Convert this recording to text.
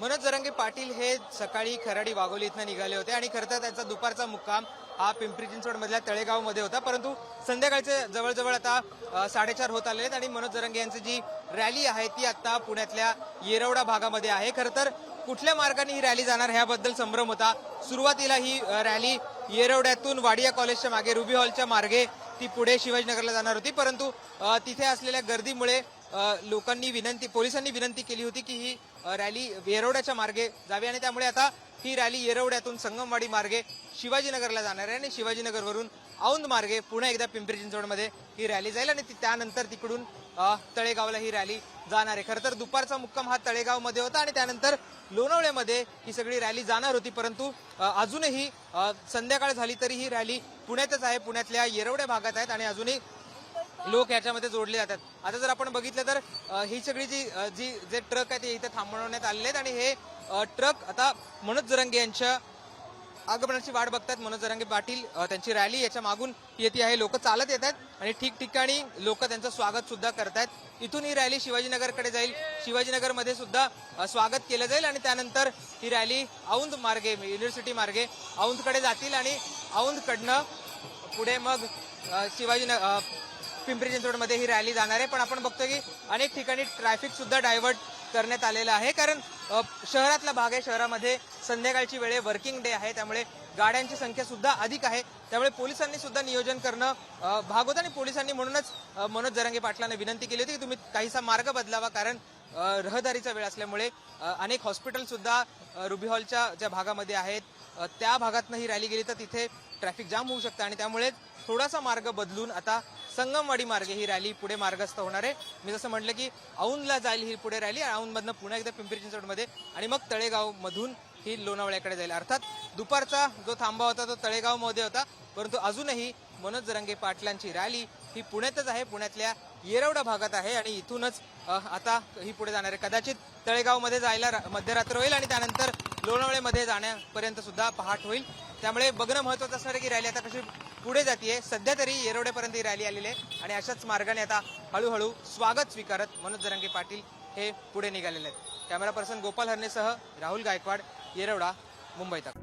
मनोज जरंगे पाटील हे सकाळी खराडी वाघोली इथनं निघाले होते आणि खरं तर त्यांचा दुपारचा मुक्काम हा पिंपरी चिंचवडमधल्या तळेगावमध्ये होता. परंतु संध्याकाळचे जवळजवळ आता साडेचार होत आले आहेत आणि मनोज जरंगे यांची जी रॅली आहे ती आता पुण्यातल्या येरवडा भागामध्ये आहे. खरं तर कुठल्या मार्गाने ही रॅली जाणार ह्याबद्दल संभ्रम होता. सुरुवातीला ही रॅली येरवड्यातून वाडिया कॉलेजच्या मागे रुबी हॉलच्या मार्गे ती पुढे शिवाजीनगरला जाणार होती. परंतु तिथे असलेल्या गर्दीमुळे लोकांनी विनंती पोलिसांनी विनंती केली होती की ही रॅली येरवड्याच्या मार्गे जावी आणि त्यामुळे आता ही रॅली येरवड्यातून संगमवाडी मार्गे शिवाजीनगरला जाणार आहे आणि शिवाजीनगरवरून औंध मार्गे पुन्हा एकदा पिंपरी चिंचवडमध्ये ही रॅली जाईल आणि ती- त्यानंतर तिकडून तळेगावला ही रॅली जाणार आहे. खरं तर दुपारचा मुक्काम हा तळेगावमध्ये होता आणि त्यानंतर लोणावळ्यामध्ये ही सगळी रॅली जाणार होती. परंतु अजूनही संध्याकाळ झाली तरी ही रॅली पुण्यातच आहे. पुण्यातल्या येरवड्या भागात आहेत आणि अजूनही लोक याच्यामध्ये जोडले जातात. आता जर आपण बघितलं तर ही सगळी जी जी जे ट्रक आहेत ते इथे थांबवण्यात आलेले आहेत आणि हे ट्रक आता मनोज जरंगे यांच्या आगमनाची वाट बघतात. मनोज जरांगे पाटील त्यांची रॅली याच्या मागून येते आहे. लोक चालत येत आहेत आणि ठिकठिकाणी लोक त्यांचं स्वागत सुद्धा करतायत. इथून ही रॅली शिवाजीनगरकडे जाईल. शिवाजीनगरमध्ये सुद्धा स्वागत केलं जाईल आणि त्यानंतर ही रॅली औंध मार्गे युनिव्हर्सिटी मार्गे औंधकडे जातील आणि औंधकडनं पुढे मग शिवाजीनगर पिंपरी चिंचवडमध्ये ही रॅली जाणार आहे. पण आपण बघतो की अनेक ठिकाणी ट्रॅफिक सुद्धा डायव्हर्ट करण्यात आलेलं आहे. कारण शहरातला भाग आहे. शहरामध्ये संध्याकाळची वेळ वर्किंग डे आहे. त्यामुळे गाड्यांची संख्या सुद्धा अधिक आहे. त्यामुळे पोलिसांनी सुद्धा नियोजन करणं भाग होतं आणि पोलिसांनी म्हणूनच मनोज जरांगे पाटलांना विनंती केली होती की तुम्ही काहीसा मार्ग बदलावा. कारण रहदारीचा वेळ असल्यामुळे अनेक हॉस्पिटल सुद्धा रुबी हॉलच्या ज्या भागामध्ये आहेत त्या भागातनं ही रॅली गेली तर तिथे ट्रॅफिक जाम होऊ शकतं. आणि त्यामुळे थोडासा मार्ग बदलून आता संगमवाडी मार्गे ही रॅली पुढे मार्गस्थ होणार आहे. मी जसं म्हटलं की औंधला जाईल ही पुढे रॅली औंधमधनं पुन्हा एकदा पिंपरी चिंचवडमध्ये आणि मग तळेगावमधून ही लोणावळ्याकडे जाईल. अर्थात दुपारचा जो थांबा होता तो तळेगावमध्ये होता. परंतु अजूनही मनोज जरंगे पाटलांची रॅली ही पुण्यातच आहे. पुण्यातल्या येरवडा भागात आहे आणि इथूनच आता ही पुढे जाणार आहे. कदाचित तळेगावमध्ये जायला मध्यरात्र होईल आणि त्यानंतर लोणावळ्यामध्ये जाण्यापर्यंत सुद्धा पहाट होईल. त्यामुळे बघणं महत्वाचं असणार आहे की रॅली आता कशी पुढे जाते सध्या तरी येरवड्यापर्यंत ही रॅली आलेली आहे आणि अशाच मार्गाने आता हळूहळू स्वागत स्वीकारत मनोज जरांगे पाटील हे पुढे निघालेले आहेत. कॅमेरा पर्सन गोपाल हरणेसह राहुल गायकवाड येरवडा मुंबई तक.